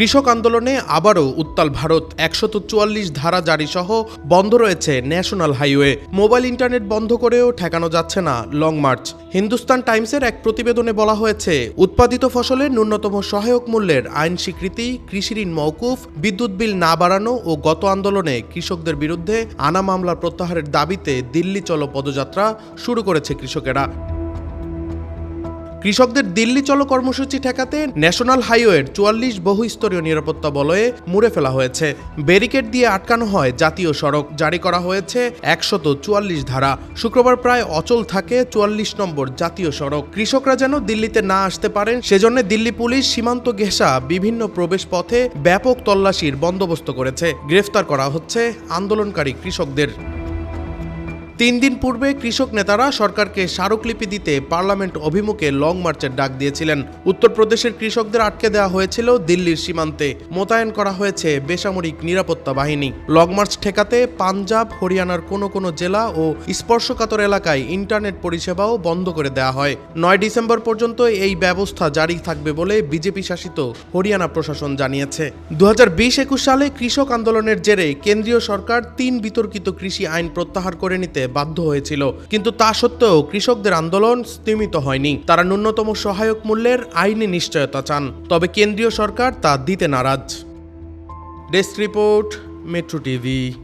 কৃষক আন্দোলনে আবারও উত্তাল ভারত। চুয়াল্লিশ ধারা জারি সহ বন্ধ রয়েছে ন্যাশনাল হাইওয়ে। মোবাইল ইন্টারনেট বন্ধ করেও ঠেকানো যাচ্ছে না লং মার্চ। হিন্দুস্তান টাইমসের এক প্রতিবেদনে বলা হয়েছে, উৎপাদিত ফসলের ন্যূনতম সহায়ক মূল্যের আইন স্বীকৃতি, কৃষি ঋণ মওকুফ, বিদ্যুৎ বিল না বাড়ানো ও গত আন্দোলনে কৃষকদের বিরুদ্ধে আনা মামলা প্রত্যাহারের দাবিতে দিল্লি চলো পদযাত্রা শুরু করেছে কৃষকেরা। কৃষকদের দিল্লি চলো কর্মসূচি ঠেকাতে ন্যাশনাল হাইওয়ের চুয়াল্লিশ বহুস্তরীয় নিরাপত্তা বলয়ে মুড়ে ফেলা হয়েছে। ব্যারিকেড দিয়ে আটকানো হয় জাতীয় সড়ক। জারি করা হয়েছে একশত চুয়াল্লিশ ধারা। শুক্রবার প্রায় অচল থাকে চুয়াল্লিশ নম্বর জাতীয় সড়ক। কৃষকরা যেন দিল্লিতে না আসতে পারেন, সেজন্য দিল্লি পুলিশ সীমান্ত ঘেঁষা বিভিন্ন প্রবেশ পথে ব্যাপক তল্লাশির বন্দোবস্ত করেছে। গ্রেফতার করা হচ্ছে আন্দোলনকারী কৃষকদের। তিন দিন পূর্বে কৃষক নেতারা সরকারকে স্মারকলিপি দিতে পার্লামেন্ট অভিমুখে লং মার্চের ডাক দিয়েছিলেন। উত্তরপ্রদেশের কৃষকদের আটকে দেওয়া হয়েছিল দিল্লির সীমান্তে। মোতায়েন করা হয়েছে বেসামরিক নিরাপত্তা বাহিনী। লং মার্চ ঠেকাতে পাঞ্জাব, হরিয়ানার কোনো কোনো জেলা ও স্পর্শকাতর এলাকায় ইন্টারনেট পরিষেবাও বন্ধ করে দেওয়া হয়। নয় ডিসেম্বর পর্যন্ত এই ব্যবস্থা জারি থাকবে বলে বিজেপি শাসিত হরিয়ানা প্রশাসন জানিয়েছে। দু হাজার সালে কৃষক আন্দোলনের জেরে কেন্দ্রীয় সরকার তিন বিতর্কিত কৃষি আইন প্রত্যাহার করে নিতে বাধ্য হয়েছিল। কিন্তু তা সত্ত্বেও কৃষকদের আন্দোলন স্তীমিত হয়নি। তারা ন্যূনতম সহায়ক মূল্যের আইনি নিশ্চয়তা চান। তবে কেন্দ্রীয় সরকার তা দিতে নারাজ। Desk report, Metro TV.